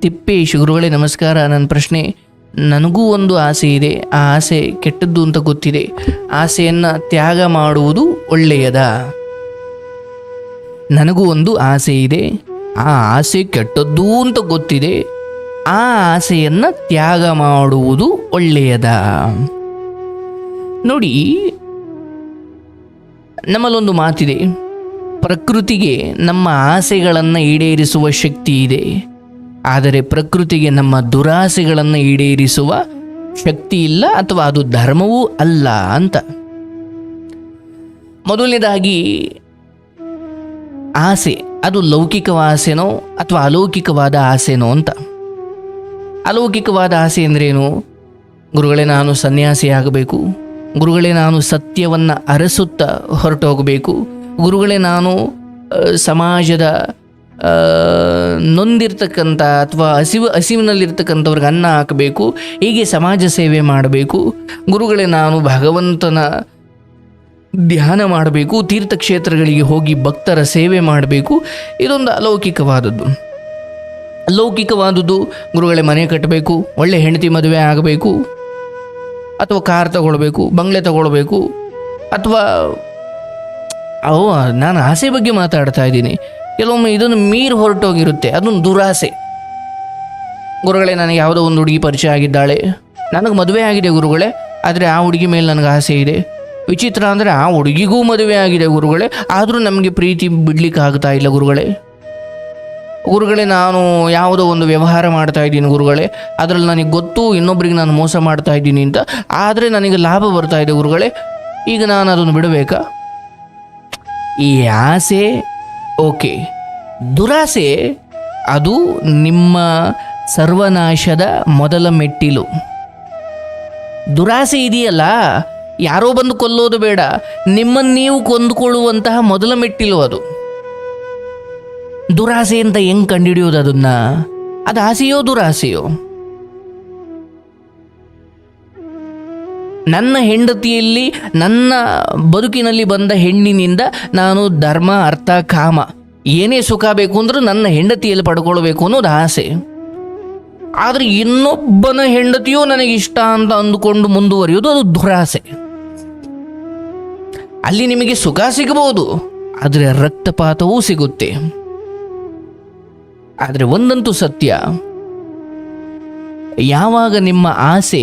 ತಿಪ್ಪೇಶ್ ಗುರುಗಳೇ ನಮಸ್ಕಾರ, ನನ್ನ ಪ್ರಶ್ನೆ. ನನಗೂ ಒಂದು ಆಸೆ ಇದೆ. ಆ ಆಸೆ ಕೆಟ್ಟದ್ದು ಅಂತ ಗೊತ್ತಿದೆ. ಆಸೆಯನ್ನು ತ್ಯಾಗ ಮಾಡುವುದು ಒಳ್ಳೆಯದ? ನನಗೂ ಒಂದು ಆಸೆ ಇದೆ. ಆ ಆಸೆ ಕೆಟ್ಟದ್ದು ಅಂತ ಗೊತ್ತಿದೆ. ಆ ಆಸೆಯನ್ನು ತ್ಯಾಗ ಮಾಡುವುದು ಒಳ್ಳೆಯದಾ? ನೋಡಿ, ನಮ್ಮಲ್ಲೊಂದು ಮಾತಿದೆ. ಪ್ರಕೃತಿಗೆ ನಮ್ಮ ಆಸೆಗಳನ್ನು ಈಡೇರಿಸುವ ಶಕ್ತಿ ಇದೆ. ಆದರೆ ಪ್ರಕೃತಿಗೆ ನಮ್ಮ ದುರಾಸೆಗಳನ್ನು ಈಡೇರಿಸುವ ಶಕ್ತಿ ಇಲ್ಲ ಅಥವಾ ಅದು ಧರ್ಮವೂ ಅಲ್ಲ ಅಂತ. ಮೊದಲನೇದಾಗಿ, ಆಸೆ. ಅದು ಲೌಕಿಕ ಆಸೆನೋ ಅಥವಾ ಅಲೌಕಿಕವಾದ ಆಸೆನೋ ಅಂತ. ಅಲೌಕಿಕವಾದ ಆಸೆ ಅಂದ್ರೇನು ಗುರುಗಳೇ, ನಾನು ಸನ್ಯಾಸಿಯಾಗಬೇಕು. ಗುರುಗಳೇ, ನಾನು ಸತ್ಯವನ್ನು ಅರಸುತ್ತಾ ಹೊರಟು ಹೋಗಬೇಕು ಗುರುಗಳೇ, ನಾನು ಸಮಾಜದ ನೊಂದಿರ್ತಕ್ಕಂಥ ಅಥವಾ ಹಸಿವು ಹಸಿವಿನಲ್ಲಿರ್ತಕ್ಕಂಥವ್ರಿಗೆ ಅನ್ನ ಹಾಕಬೇಕು, ಹೀಗೆ ಸಮಾಜ ಸೇವೆ ಮಾಡಬೇಕು. ಗುರುಗಳೇ, ನಾನು ಭಗವಂತನ ಧ್ಯಾನ ಮಾಡಬೇಕು, ತೀರ್ಥಕ್ಷೇತ್ರಗಳಿಗೆ ಹೋಗಿ ಭಕ್ತರ ಸೇವೆ ಮಾಡಬೇಕು. ಇದೊಂದು ಅಲೌಕಿಕವಾದದ್ದು. ಅಲೌಕಿಕವಾದದ್ದು, ಗುರುಗಳೇ, ಮನೆ ಕಟ್ಟಬೇಕು, ಒಳ್ಳೆ ಹೆಂಡತಿ ಮದುವೆ ಆಗಬೇಕು, ಅಥವಾ ಕಾರ್ ತಗೊಳ್ಬೇಕು, ಬಂಗ್ಲೆ ತಗೊಳ್ಬೇಕು, ಅಥವಾ ಅವ ನಾನು ಆಸೆ ಬಗ್ಗೆ ಮಾತಾಡ್ತಾ ಇದ್ದೀನಿ. ಕೆಲವೊಮ್ಮೆ ಇದನ್ನು ಮೀರಿ ಹೊರಟೋಗಿರುತ್ತೆ. ಅದೊಂದು ದುರಾಸೆ. ಗುರುಗಳೇ, ನನಗೆ ಯಾವುದೋ ಒಂದು ಹುಡುಗಿ ಪರಿಚಯ ಆಗಿದ್ದಾಳೆ. ನನಗೆ ಮದುವೆ ಆಗಿದೆ ಗುರುಗಳೇ, ಆದರೆ ಆ ಹುಡುಗಿ ಮೇಲೆ ನನಗೆ ಆಸೆ ಇದೆ. ವಿಚಿತ್ರ ಅಂದರೆ ಆ ಹುಡುಗಿಗೂ ಮದುವೆ ಆಗಿದೆ ಗುರುಗಳೇ, ಆದರೂ ನಮಗೆ ಪ್ರೀತಿ ಬಿಡ್ಲಿಕ್ಕೆ ಆಗ್ತಾ ಇಲ್ಲ ಗುರುಗಳೇ. ಗುರುಗಳೇ, ನಾನು ಯಾವುದೋ ಒಂದು ವ್ಯವಹಾರ ಮಾಡ್ತಾ ಇದ್ದೀನಿ ಗುರುಗಳೇ. ಅದರಲ್ಲಿ ನನಗೆ ಗೊತ್ತು ಇನ್ನೊಬ್ಬರಿಗೆ ನಾನು ಮೋಸ ಮಾಡ್ತಾ ಇದ್ದೀನಿ ಅಂತ. ಆದರೆ ನನಗೆ ಲಾಭ ಬರ್ತಾ ಇದೆ ಗುರುಗಳೇ. ಈಗ ನಾನು ಅದನ್ನು ಬಿಡಬೇಕಾ? ಈ ಆಸೆ ಓಕೆ. ದುರಾಸೆ, ಅದು ನಿಮ್ಮ ಸರ್ವನಾಶದ ಮೊದಲ ಮೆಟ್ಟಿಲು. ದುರಾಸೆ ಇದೆಯಲ್ಲ, ಯಾರೋ ಬಂದು ಕೊಲ್ಲೋದು ಬೇಡ, ನಿಮ್ಮನ್ನು ನೀವು ಕೊಂದುಕೊಳ್ಳುವಂತಹ ಮೊದಲ ಮೆಟ್ಟಿಲು ಅದು. ದುರಾಸೆ ಅಂತ ಹೆಂಗೆ ಕಂಡುಹಿಡಿಯೋದು ಅದನ್ನು? ಅದು ಆಸೆಯೋ ದುರಾಸೆಯೋ? ನನ್ನ ಹೆಂಡತಿಯಲ್ಲಿ, ನನ್ನ ಬದುಕಿನಲ್ಲಿ ಬಂದ ಹೆಣ್ಣಿನಿಂದ ನಾನು ಧರ್ಮ, ಅರ್ಥ, ಕಾಮ ಏನೇ ಸುಖ ಬೇಕು ಅಂದ್ರೂ ನನ್ನ ಹೆಂಡತಿಯಲ್ಲಿ ಪಡ್ಕೊಳ್ಬೇಕು ಅನ್ನೋದು ಆಸೆ. ಆದರೆ ಇನ್ನೊಬ್ಬನ ಹೆಂಡತಿಯೂ ನನಗೆ ಇಷ್ಟ ಅಂತ ಅಂದುಕೊಂಡು ಮುಂದುವರಿಯೋದು ಅದು ದುರಾಸೆ. ಅಲ್ಲಿ ನಿಮಗೆ ಸುಖ ಸಿಗಬಹುದು, ಆದರೆ ರಕ್ತಪಾತವೂ ಸಿಗುತ್ತೆ. ಆದರೆ ಒಂದಂತೂ ಸತ್ಯ, ಯಾವಾಗ ನಿಮ್ಮ ಆಸೆ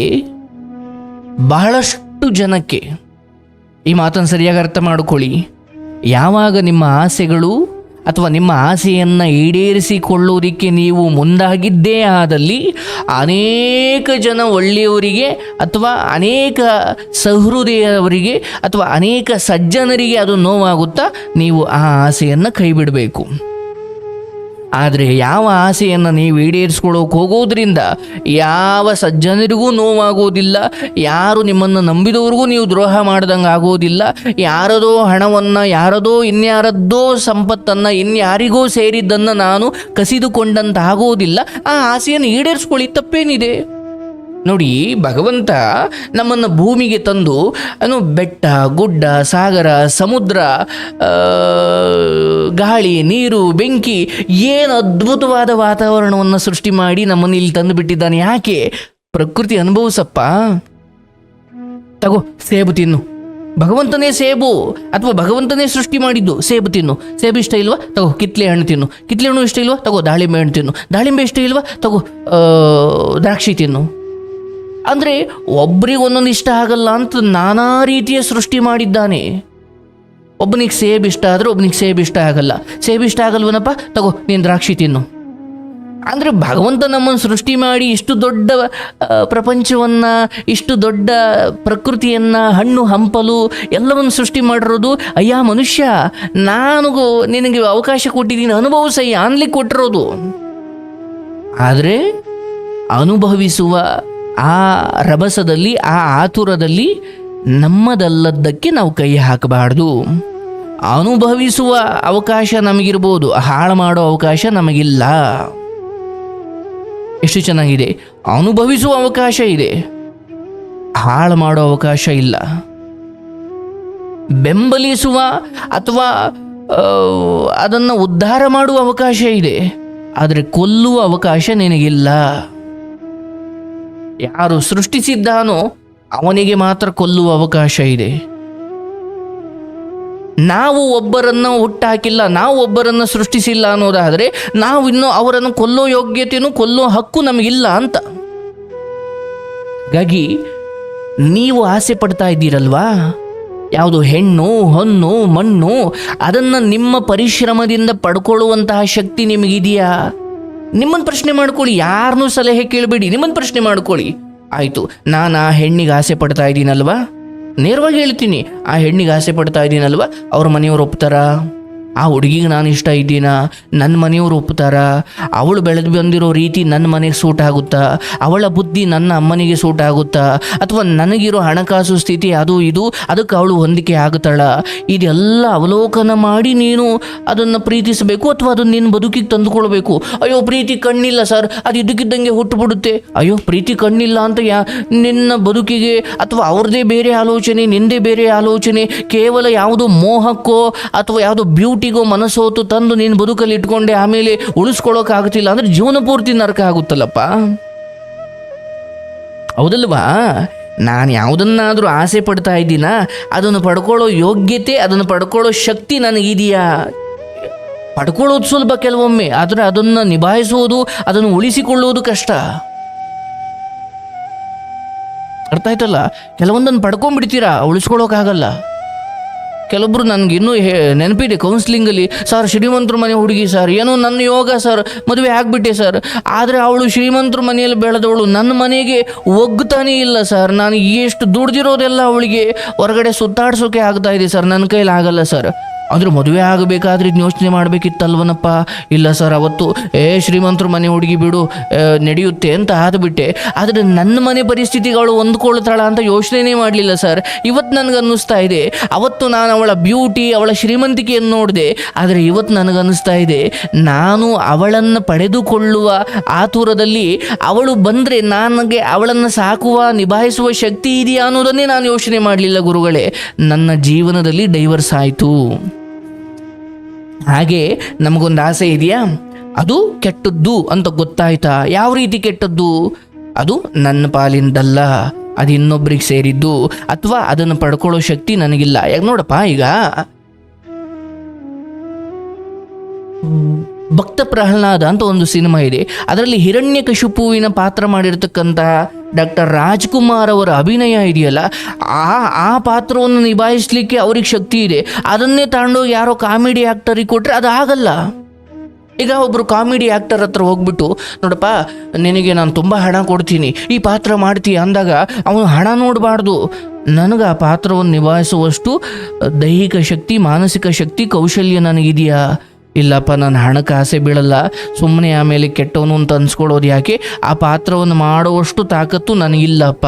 ಬಹಳಷ್ಟು ಜನಕ್ಕೆ ಈ ಮಾತನ್ನು ಸರಿಯಾಗಿ ಅರ್ಥ ಮಾಡಿಕೊಳ್ಳಿ. ಯಾವಾಗ ನಿಮ್ಮ ಆಸೆಗಳು ಅಥವಾ ನಿಮ್ಮ ಆಸೆಯನ್ನು ಈಡೇರಿಸಿಕೊಳ್ಳೋದಕ್ಕೆ ನೀವು ಮುಂದಾಗಿದ್ದೇ ಆದಲ್ಲಿ ಅನೇಕ ಜನ ಒಳ್ಳೆಯವರಿಗೆ ಅಥವಾ ಅನೇಕ ಸಹೃದಯವರಿಗೆ ಅಥವಾ ಅನೇಕ ಸಜ್ಜನರಿಗೆ ಅದು ನೋವಾಗುತ್ತಾ ನೀವು ಆ ಆಸೆಯನ್ನು ಕೈ ಬಿಡಬೇಕು ಆದರೆ ಯಾವ ಆಸೆಯನ್ನು ನೀವು ಈಡೇರಿಸ್ಕೊಳ್ಳೋಕೆ ಹೋಗೋದ್ರಿಂದ ಯಾವ ಸಜ್ಜನರಿಗೂ ನೋವಾಗೋದಿಲ್ಲ, ಯಾರು ನಿಮ್ಮನ್ನು ನಂಬಿದವ್ರಿಗೂ ನೀವು ದ್ರೋಹ ಮಾಡ್ದಂಗೆ ಆಗೋದಿಲ್ಲ, ಯಾರದೋ ಹಣವನ್ನು, ಯಾರದೋ ಇನ್ಯಾರದ್ದೋ ಸಂಪತ್ತನ್ನು, ಇನ್ಯಾರಿಗೋ ಸೇರಿದ್ದನ್ನು ನಾನು ಕಸಿದುಕೊಂಡಂತಾಗೋದಿಲ್ಲ. ಆ ಆಸೆಯನ್ನು ಈಡೇರಿಸ್ಕೊಳ್ಳಿ ತಪ್ಪೇನಿದೆ. ನೋಡಿ, ಭಗವಂತ ನಮ್ಮನ್ನು ಭೂಮಿಗೆ ತಂದು ಅನು ಬೆಟ್ಟ, ಗುಡ್ಡ, ಸಾಗರ, ಸಮುದ್ರ ಗಾಳಿ, ನೀರು, ಬೆಂಕಿ, ಏನು ಅದ್ಭುತವಾದ ವಾತಾವರಣವನ್ನು ಸೃಷ್ಟಿ ಮಾಡಿ ನಮ್ಮನ್ನು ಇಲ್ಲಿ ತಂದು ಬಿಟ್ಟಿದ್ದಾನೆ. ಯಾಕೆ? ಪ್ರಕೃತಿ ಅನುಭವಿಸಪ್ಪ. ತಗೋ, ಸೇಬು ತಿನ್ನು. ಭಗವಂತನೇ ಸೇಬು, ಅಥವಾ ಭಗವಂತನೇ ಸೃಷ್ಟಿ ಮಾಡಿದ್ದು, ಸೇಬು ತಿನ್ನು. ಸೇಬು ಇಷ್ಟ ಇಲ್ವಾ? ತಗೋ, ಕಿತ್ಲೆ ಹಣ್ಣು ತಿನ್ನು. ಕಿತ್ಲೆ ಹಣ್ಣು ಇಷ್ಟ ಇಲ್ವಾ? ತಗೋ, ದಾಳಿಂಬೆ ಹಣ್ಣು ತಿನ್ನು. ದಾಳಿಂಬೆ ಇಷ್ಟ ಇಲ್ವಾ? ತಗೋ ದ್ರಾಕ್ಷಿ ತಿನ್ನು. ಅಂದರೆ ಒಬ್ರಿಗೆ ಒಂದೊಂದು ಇಷ್ಟ ಆಗಲ್ಲ ಅಂತ ನಾನಾ ರೀತಿಯ ಸೃಷ್ಟಿ ಮಾಡಿದ್ದಾನೆ. ಒಬ್ಬನಿಗೆ ಸೇಬ್ ಇಷ್ಟ ಆದರೆ ಒಬ್ಬನಿಗೆ ಸೇಬ್ ಇಷ್ಟ ಆಗಲ್ಲ. ಸೇಬ್ ಇಷ್ಟ ಆಗಲ್ವನಪ್ಪ? ತಗೋ, ನೀನು ದ್ರಾಕ್ಷಿ ತಿನ್ನು. ಅಂದರೆ ಭಗವಂತ ನಮ್ಮನ್ನು ಸೃಷ್ಟಿ ಮಾಡಿ ಇಷ್ಟು ದೊಡ್ಡ ಪ್ರಪಂಚವನ್ನು, ಇಷ್ಟು ದೊಡ್ಡ ಪ್ರಕೃತಿಯನ್ನು, ಹಣ್ಣು, ಹಂಪಲು ಎಲ್ಲವನ್ನು ಸೃಷ್ಟಿ ಮಾಡಿರೋದು, ಅಯ್ಯ ಮನುಷ್ಯ ನಾನು ನಿನಗೆ ಅವಕಾಶ ಕೊಟ್ಟಿದ್ದೀನಿ, ಅನುಭವಿಸಯ್ಯ, ಅನ್ಲಿಕ್ಕೆ ಕೊಟ್ಟಿರೋದು. ಆದರೆ ಅನುಭವಿಸುವ ಆ ರಭಸದಲ್ಲಿ, ಆ ಆತುರದಲ್ಲಿ ನಮ್ಮದಲ್ಲದ್ದಕ್ಕೆ ನಾವು ಕೈ ಹಾಕಬಾರ್ದು. ಅನುಭವಿಸುವ ಅವಕಾಶ ನಮಗಿರ್ಬೋದು, ಹಾಳು ಮಾಡೋ ಅವಕಾಶ ನಮಗಿಲ್ಲ. ಎಷ್ಟು ಚೆನ್ನಾಗಿದೆ. ಅನುಭವಿಸುವ ಅವಕಾಶ ಇದೆ. ಹಾಳು ಮಾಡೋ ಅವಕಾಶ ಇಲ್ಲ. ಬೆಂಬಲಿಸುವ ಅಥವಾ ಅದನ್ನು ಉದ್ಧಾರ ಮಾಡುವ ಅವಕಾಶ ಇದೆ. ಆದರೆ ಕೊಲ್ಲುವ ಅವಕಾಶ ನಿನಗಿಲ್ಲ. ಯಾರು ಸೃಷ್ಟಿಸಿದ್ದಾನೋ ಅವನಿಗೆ ಮಾತ್ರ ಕೊಲ್ಲುವ ಅವಕಾಶ ಇದೆ. ನಾವು ಒಬ್ಬರನ್ನು ಹುಟ್ಟಾಕಿಲ್ಲ, ನಾವು ಒಬ್ಬರನ್ನು ಸೃಷ್ಟಿಸಿಲ್ಲ ಅನ್ನೋದಾದರೆ ನಾವು ಇನ್ನು ಅವರನ್ನು ಕೊಲ್ಲೋ ಯೋಗ್ಯತೆಯೂ ಕೊಲ್ಲೋ ಹಕ್ಕು ನಮಗಿಲ್ಲ ಅಂತ. ಹಾಗಾಗಿ ನೀವು ಆಸೆ ಪಡ್ತಾ ಇದ್ದೀರಲ್ವಾ? ಯಾವುದು ಹೆಣ್ಣು, ಹೊನ್ನು, ಮಣ್ಣು, ಅದನ್ನು ನಿಮ್ಮ ಪರಿಶ್ರಮದಿಂದ ಪಡ್ಕೊಳ್ಳುವಂತಹ ಶಕ್ತಿ ನಿಮಗಿದೆಯಾ? ನಿಮ್ಮನ್ನು ಪ್ರಶ್ನೆ ಮಾಡ್ಕೊಳ್ಳಿ ಯಾರನ್ನೂ ಸಲಹೆ ಕೇಳಬೇಡಿ ನಿಮ್ಮನ್ನು ಪ್ರಶ್ನೆ ಮಾಡ್ಕೊಳ್ಳಿ. ಆಯಿತು, ನಾನು ಆ ಹೆಣ್ಣಿಗೆ ಆಸೆ ಪಡ್ತಾ ಇದ್ದೀನಲ್ವಾ? ನೇರವಾಗಿ ಹೇಳ್ತೀನಿ, ಆ ಹೆಣ್ಣಿಗೆ ಆಸೆ ಪಡ್ತಾ ಇದ್ದೀನಲ್ವಾ? ಅವ್ರ ಮನೆಯವ್ರು ಒಪ್ತಾರಾ? ಆ ಹುಡುಗಿಗೆ ನಾನು ಇಷ್ಟ ಇದ್ದೀನಾ? ನನ್ನ ಮನೆಯವರು ಒಪ್ತಾರ? ಅವಳು ಬೆಳೆದು ಬಂದಿರೋ ರೀತಿ ನನ್ನ ಮನೆಗೆ ಸೂಟ್ ಆಗುತ್ತಾ? ಅವಳ ಬುದ್ಧಿ ನನ್ನ ಅಮ್ಮನಿಗೆ ಸೂಟ್ ಆಗುತ್ತಾ? ಅಥವಾ ನನಗಿರೋ ಹಣಕಾಸು ಸ್ಥಿತಿ ಅದು ಇದು, ಅದಕ್ಕೆ ಅವಳು ಹೊಂದಿಕೆ ಆಗುತ್ತಾಳ ಇದೆಲ್ಲ ಅವಲೋಕನ ಮಾಡಿ ನೀನು ಅದನ್ನು ಪ್ರೀತಿಸಬೇಕು ಅಥವಾ ಅದನ್ನು ನಿನ್ನ ಬದುಕಿಗೆ ತಂದುಕೊಳ್ಬೇಕು? ಅಯ್ಯೋ, ಪ್ರೀತಿ ಕಣ್ಣಿಲ್ಲ ಸರ್. ಅದು ಇದಕ್ಕಿದ್ದಂಗೆ ಹುಟ್ಟುಬಿಡುತ್ತೆ. ಅಯ್ಯೋ, ಪ್ರೀತಿ ಕಣ್ಣಿಲ್ಲ ಅಂತ ಯಾ, ನಿನ್ನ ಬದುಕಿಗೆ ಅಥವಾ ಅವ್ರದ್ದೇ ಬೇರೆ ಆಲೋಚನೆ, ನಿಂದೇ ಬೇರೆ ಆಲೋಚನೆ, ಕೇವಲ ಯಾವುದೋ ಮೋಹಕ್ಕೋ ಅಥವಾ ಯಾವುದೋ ಬ್ಯೂಟಿಗೋ ಮನಸ್ಸೋತು ತಂದು ನೀನು ಬದುಕಲ್ಲಿ ಇಟ್ಕೊಂಡೆ ಆಮೇಲೆ ಉಳಿಸ್ಕೊಳ್ಳೋಕ್ಕಾಗುತ್ತಿಲ್ಲ ಅಂದ್ರೆ ಜೀವನ ಪೂರ್ತಿ ನರಕ ಆಗುತ್ತಲ್ಲಪ್ಪ. ಹೌದಲ್ವಾ? ನಾನು ಯಾವುದನ್ನಾದರೂ ಆಸೆ ಪಡ್ತಾ ಇದ್ದೀನ? ಅದನ್ನು ಪಡ್ಕೊಳ್ಳೋ ಯೋಗ್ಯತೆ, ಅದನ್ನು ಪಡ್ಕೊಳ್ಳೋ ಶಕ್ತಿ ನನಗಿದೆಯಾ? ಪಡ್ಕೊಳ್ಳೋದು ಸುಲಭ ಕೆಲವೊಮ್ಮೆ, ಆದರೆ ಅದನ್ನು ನಿಭಾಯಿಸುವುದು, ಅದನ್ನು ಉಳಿಸಿಕೊಳ್ಳುವುದು ಕಷ್ಟ. ಅರ್ಥ ಆಯ್ತಲ್ಲ? ಕೆಲವೊಂದನ್ನು ಪಡ್ಕೊಂಡ್ಬಿಡ್ತೀರಾ? ಉಳಿಸ್ಕೊಳ್ಳೋಕ್ಕಾಗಲ್ಲ ಕೆಲವೊಬ್ರು ನನಗೆ ಇನ್ನೂ ಹೇ- ನೆನಪಿದೆ ಕೌನ್ಸಿಲಿಂಗಲ್ಲಿ ಸರ್, ಶ್ರೀಮಂತರ ಮನೆ ಹುಡುಗಿ ಸರ್, ಏನೋ ನನ್ನ ಯೋಗ ಸರ್, ಮದುವೆ ಆಗಿಬಿಟ್ಟೆ ಸರ್. ಆದರೆ ಅವಳು ಶ್ರೀಮಂತರ ಮನೆಯಲ್ಲಿ ಬೆಳೆದವಳು ನನ್ನ ಮನೆಗೆ ಒಗ್ತಾನೇ ಇಲ್ಲ ಸರ್. ನಾನು ಎಷ್ಟು ದುಡ್ದಿರೋದೆಲ್ಲ ಅವಳಿಗೆ ಹೊರಗಡೆ ಸುತ್ತಾಡ್ಸೋಕೆ ಆಗ್ತಾ ಸರ್. ನನ್ನ ಕೈಲಿ ಆಗಲ್ಲ ಸರ್. ಅಂದ್ರೆ ಮದುವೆ ಆಗಬೇಕಾದ್ರೆ ಇದು ಯೋಚನೆ ಮಾಡಬೇಕಿತ್ತಲ್ವನಪ್ಪ? ಇಲ್ಲ ಸರ್, ಅವತ್ತು, ಏ, ಶ್ರೀಮಂತರು ಮನೆ ಹುಡುಗಿ ಬಿಡು ನಡೆಯುತ್ತೆ ಅಂತ ಆದ್ಬಿಟ್ಟೆ. ಆದರೆ ನನ್ನ ಮನೆ ಪರಿಸ್ಥಿತಿಗಳು ಹೊಂದ್ಕೊಳ್ತಾಳ ಅಂತ ಯೋಚನೆನೇ ಮಾಡಲಿಲ್ಲ ಸರ್. ಇವತ್ತು ನನಗೆ ಅನ್ನಿಸ್ತಾ ಇದೆ. ಅವತ್ತು ನಾನು ಅವಳ ಬ್ಯೂಟಿ, ಅವಳ ಶ್ರೀಮಂತಿಕೆಯನ್ನು ನೋಡಿದೆ. ಆದರೆ ಇವತ್ತು ನನಗನ್ನಿಸ್ತಾ ಇದೆ. ನಾನು ಅವಳನ್ನು ಪಡೆದುಕೊಳ್ಳುವ ಆತುರದಲ್ಲಿ ಅವಳು ಬಂದರೆ ನನಗೆ ಅವಳನ್ನು ಸಾಕುವ, ನಿಭಾಯಿಸುವ ಶಕ್ತಿ ಇದೆಯಾ ಅನ್ನೋದನ್ನೇ ನಾನು ಯೋಚನೆ ಮಾಡಲಿಲ್ಲ ಗುರುಗಳೇ. ನನ್ನ ಜೀವನದಲ್ಲಿ ಡೈವರ್ಸ್ ಆಯಿತು. ಹಾಗೆ ನಮಗೊಂದು ಆಸೆ ಇದೆಯಾ? ಅದು ಕೆಟ್ಟದ್ದು ಅಂತ ಗೊತ್ತಾಯ್ತಾ? ಯಾವ ರೀತಿ ಕೆಟ್ಟದ್ದು? ಅದು ನನ್ನ ಪಾಲಿಂದಲ್ಲ, ಅದು ಇನ್ನೊಬ್ರಿಗೆ ಸೇರಿದ್ದು, ಅಥವಾ ಅದನ್ನು ಪಡ್ಕೊಳ್ಳೋ ಶಕ್ತಿ ನನಗಿಲ್ಲ. ಯಾಕೆ ನೋಡಪ್ಪ ಈಗ? ಭಕ್ತ ಪ್ರಹ್ಲಾದ ಅಂತ ಒಂದು ಸಿನಿಮಾ ಇದೆ. ಅದರಲ್ಲಿ ಹಿರಣ್ಯಕಶಿಪುವಿನ ಪಾತ್ರ ಮಾಡಿರ್ತಕ್ಕಂತಹ ಡಾಕ್ಟರ್ ರಾಜ್ಕುಮಾರ್ ಅವರ ಅಭಿನಯ ಇದೆಯಲ್ಲ, ಆ ಆ ಪಾತ್ರವನ್ನು ನಿಭಾಯಿಸಲಿಕ್ಕೆ ಅವ್ರಿಗೆ ಶಕ್ತಿ ಇದೆ. ಅದನ್ನೇ ತಗೊಂಡೋಗಿ ಯಾರೋ ಕಾಮಿಡಿ ಆ್ಯಕ್ಟರಿಗೆ ಕೊಟ್ಟರೆ ಅದು ಆಗಲ್ಲ. ಈಗ ಒಬ್ಬರು ಕಾಮಿಡಿ ಆ್ಯಕ್ಟರ್ ಹತ್ರ ಹೋಗ್ಬಿಟ್ಟು, ನೋಡಪ್ಪ, ನಿನಗೆ ನಾನು ತುಂಬ ಹಣ ಕೊಡ್ತೀನಿ, ಈ ಪಾತ್ರ ಮಾಡ್ತೀಯ ಅಂದಾಗ ಅವನು ಹಣ ನೋಡಬಾರ್ದು. ನನಗೆ ಆ ಪಾತ್ರವನ್ನು ನಿಭಾಯಿಸುವಷ್ಟು ದೈಹಿಕ ಶಕ್ತಿ, ಮಾನಸಿಕ ಶಕ್ತಿ, ಕೌಶಲ್ಯ ನನಗಿದೆಯಾ? ಇಲ್ಲಪ್ಪ, ನಾನು ಹಣಕ್ಕೆ ಆಸೆ ಬೀಳಲ್ಲ. ಸುಮ್ಮನೆ ಆಮೇಲೆ ಕೆಟ್ಟವನು ಅಂತ ಅನ್ಸ್ಕೊಳ್ಳೋದು ಯಾಕೆ? ಆ ಪಾತ್ರವನ್ನು ಮಾಡುವಷ್ಟು ತಾಕತ್ತು ನನಗಿಲ್ಲಪ್ಪ.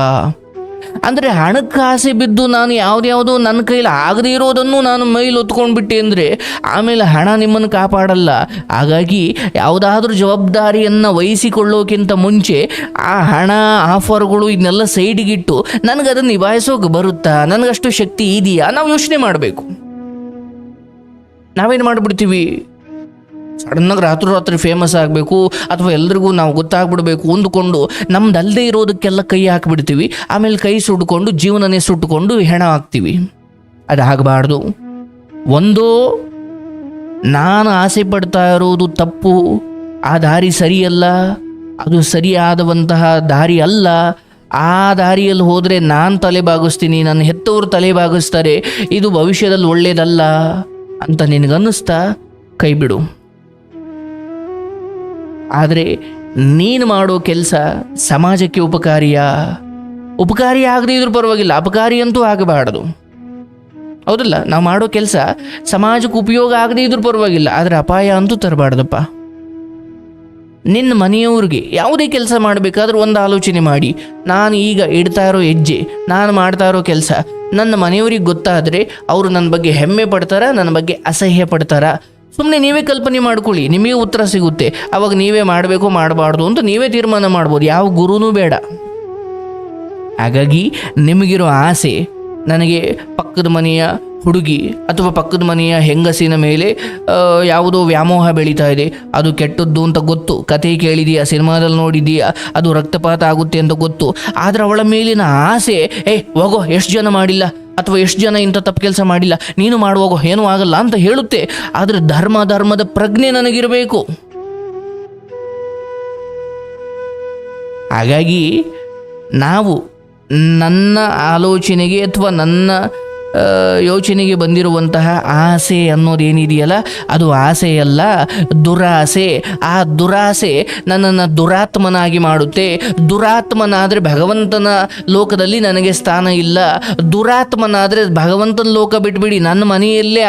ಅಂದರೆ ಹಣಕ್ಕೆ ಆಸೆ ಬಿದ್ದು ನಾನು ಯಾವ್ದ್ಯಾವುದೋ ನನ್ನ ಕೈಲಿ ಆಗದೇ ಇರೋದನ್ನು ನಾನು ಮೈಲಿ ಹೊತ್ಕೊಂಡ್ಬಿಟ್ಟೆ ಅಂದರೆ ಆಮೇಲೆ ಹಣ ನಿಮ್ಮನ್ನು ಕಾಪಾಡಲ್ಲ. ಹಾಗಾಗಿ ಯಾವುದಾದ್ರೂ ಜವಾಬ್ದಾರಿಯನ್ನು ವಹಿಸಿಕೊಳ್ಳೋಕ್ಕಿಂತ ಮುಂಚೆ ಆ ಹಣ, ಆಫರ್ಗಳು ಇದನ್ನೆಲ್ಲ ಸೈಡಿಗಿಟ್ಟು ನನಗೆ ಅದನ್ನು ನಿಭಾಯಿಸೋಕೆ ಬರುತ್ತಾ? ನನಗಷ್ಟು ಶಕ್ತಿ ಇದೆಯಾ? ನಾವು ಯೋಚನೆ ಮಾಡಬೇಕು. ನಾವೇನು ಮಾಡಿಬಿಡ್ತೀವಿ? ಸಡನ್ನಾಗಿ ರಾತ್ರಿ ರಾತ್ರಿ ಫೇಮಸ್ ಆಗಬೇಕು ಅಥವಾ ಎಲ್ರಿಗೂ ನಾವು ಗೊತ್ತಾಗ್ಬಿಡಬೇಕು ಅಂದುಕೊಂಡು ನಮ್ದು ಅಲ್ಲದೆ ಇರೋದಕ್ಕೆಲ್ಲ ಕೈ ಹಾಕಿಬಿಡ್ತೀವಿ. ಆಮೇಲೆ ಕೈ ಸುಟ್ಕೊಂಡು ಜೀವನನೇ ಸುಟ್ಟುಕೊಂಡು ಹೆಣ ಹಾಕ್ತೀವಿ ಅದು ಆಗಬಾರ್ದು ಒಂದು ನಾನು ಆಸೆ ಪಡ್ತಾ ಇರೋದು ತಪ್ಪು. ಆ ದಾರಿ ಸರಿಯಲ್ಲ. ಅದು ಸರಿಯಾದವಂತಹ ದಾರಿ ಅಲ್ಲ. ಆ ದಾರಿಯಲ್ಲಿ ಹೋದರೆ ನಾನು ತಲೆ ಬಾಗಿಸ್ತೀನಿ, ನನ್ನ ಹೆತ್ತವರು ತಲೆ ಬಾಗಿಸ್ತಾರೆ, ಇದು ಭವಿಷ್ಯದಲ್ಲಿ ಒಳ್ಳೆಯದಲ್ಲ ಅಂತ ನಿನಗನ್ನಿಸ್ತಾ? ಕೈ ಬಿಡು. ಆದರೆ ನೀನು ಮಾಡೋ ಕೆಲಸ ಸಮಾಜಕ್ಕೆ ಉಪಕಾರಿಯಾ? ಉಪಕಾರಿ ಆಗದೇ ಇದ್ರೂ ಪರವಾಗಿಲ್ಲ, ಅಪಕಾರಿ ಅಂತೂ ಆಗಬಾರ್ದು. ಹೌದಲ್ಲ, ನಾವು ಮಾಡೋ ಕೆಲಸ ಸಮಾಜಕ್ಕೆ ಉಪಯೋಗ ಆಗದೇ ಇದ್ರೂ ಪರವಾಗಿಲ್ಲ, ಆದರೆ ಅಪಾಯ ಅಂತೂ ತರಬಾರ್ದಪ್ಪ. ನಿನ್ನ ಮನೆಯವ್ರಿಗೆ ಯಾವುದೇ ಕೆಲಸ ಮಾಡಬೇಕಾದ್ರೂ ಒಂದು ಆಲೋಚನೆ ಮಾಡಿ, ನಾನು ಈಗ ಇಡ್ತಾ ಇರೋ ಹೆಜ್ಜೆ, ನಾನು ಮಾಡ್ತಾ ಇರೋ ಕೆಲಸ, ನನ್ನ ಮನೆಯವ್ರಿಗೆ ಗೊತ್ತಾದರೆ ಅವರು ನನ್ನ ಬಗ್ಗೆ ಹೆಮ್ಮೆ ಪಡ್ತಾರ, ನನ್ನ ಬಗ್ಗೆ ಅಸಹ್ಯ ಪಡ್ತಾರ? ಸುಮ್ಮನೆ ನೀವೇ ಕಲ್ಪನೆ ಮಾಡ್ಕೊಳ್ಳಿ, ನಿಮಗೆ ಉತ್ತರ ಸಿಗುತ್ತೆ. ಅವಾಗ ನೀವೇ ಮಾಡಬೇಕು, ಮಾಡಬಾರ್ದು ಅಂತ ನೀವೇ ತೀರ್ಮಾನ ಮಾಡ್ಬೋದು. ಯಾವ ಗುರುನೂ ಬೇಡ. ಹಾಗಾಗಿ ನಿಮಗಿರೋ ಆಸೆ, ನನಗೆ ಪಕ್ಕದ ಮನೆಯ ಹುಡುಗಿ ಅಥವಾ ಪಕ್ಕದ ಮನೆಯ ಹೆಂಗಸಿನ ಮೇಲೆ ಯಾವುದೋ ವ್ಯಾಮೋಹ ಬೆಳೀತಾ ಇದೆ. ಅದು ಕೆಟ್ಟದ್ದು ಅಂತ ಗೊತ್ತು. ಕತೆ ಕೇಳಿದೀಯಾ, ಸಿನಿಮಾದಲ್ಲಿ ನೋಡಿದೀಯಾ, ಅದು ರಕ್ತಪಾತ ಆಗುತ್ತೆ ಅಂತ ಗೊತ್ತು. ಆದರೆ ಅವಳ ಮೇಲಿನ ಆಸೆ, ಏ, ಹೋಗೋ, ಎಷ್ಟು ಜನ ಮಾಡಿಲ್ಲ? ಅಥವಾ ಎಷ್ಟು ಜನ ಇಂಥ ತಪ್ಪು ಕೆಲಸ ಮಾಡಿಲ್ಲ, ನೀನು ಮಾಡುವಾಗ ಏನೂ ಆಗಲ್ಲ ಅಂತ ಹೇಳುತ್ತೆ. ಆದರೆ ಧರ್ಮ, ಧರ್ಮದ ಪ್ರಜ್ಞೆ ನನಗಿರಬೇಕು. ಹಾಗಾಗಿ ನಾವು ನನ್ನ ಆಲೋಚನೆಗೆ ಅಥವಾ ನನ್ನ ಯೋಚನೆಗೆ ಬಂದಿರುವಂತಹ ಆಸೆ ಅನ್ನೋದೇನಿದೆಯಲ್ಲ ಅದು ಆಸೆಯಲ್ಲ, ದುರಾಸೆ. ಆ ದುರಾಸೆ ನನ್ನನ್ನು ದುರಾತ್ಮನಾಗಿ ಮಾಡುತ್ತೆ. ದುರಾತ್ಮನಾದರೆ ಭಗವಂತನ ಲೋಕದಲ್ಲಿ ನನಗೆ ಸ್ಥಾನ ಇಲ್ಲ. ದುರಾತ್ಮನಾದರೆ ಭಗವಂತನ ಲೋಕ ಬಿಟ್ಬಿಡಿ, ನನ್ನ ಮನೆಯಲ್ಲೇ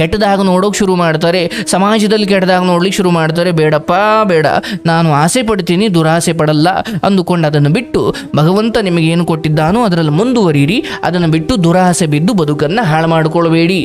ಕೆಟ್ಟದಾಗ ನೋಡೋಕೆ ಶುರು ಮಾಡ್ತಾರೆ. ಸಮಾಜದಲ್ಲಿ ಕೆಟ್ಟದಾಗ ನೋಡ್ಲಿಕ್ಕೆ ಶುರು ಮಾಡ್ತಾರೆ. ಬೇಡಪ್ಪ, ಬೇಡ. ನಾನು ಆಸೆ ಪಡ್ತೀನಿ, ದುರಾಸೆ ಪಡಲ್ಲ ಅಂದುಕೊಂಡು ಅದನ್ನು ಬಿಟ್ಟು ಭಗವಂತ ನಿಮಗೇನು ಕೊಟ್ಟಿದ್ದಾನೋ ಅದರಲ್ಲಿ ಮುಂದುವರಿಯಿರಿ. ಅದನ್ನು ಬಿಟ್ಟು ದುರಾಸೆ ಬಿದ್ದು ಬದುಕನ್ನು ಹಾಳು ಮಾಡಿಕೊಳ್ಬೇಡಿ.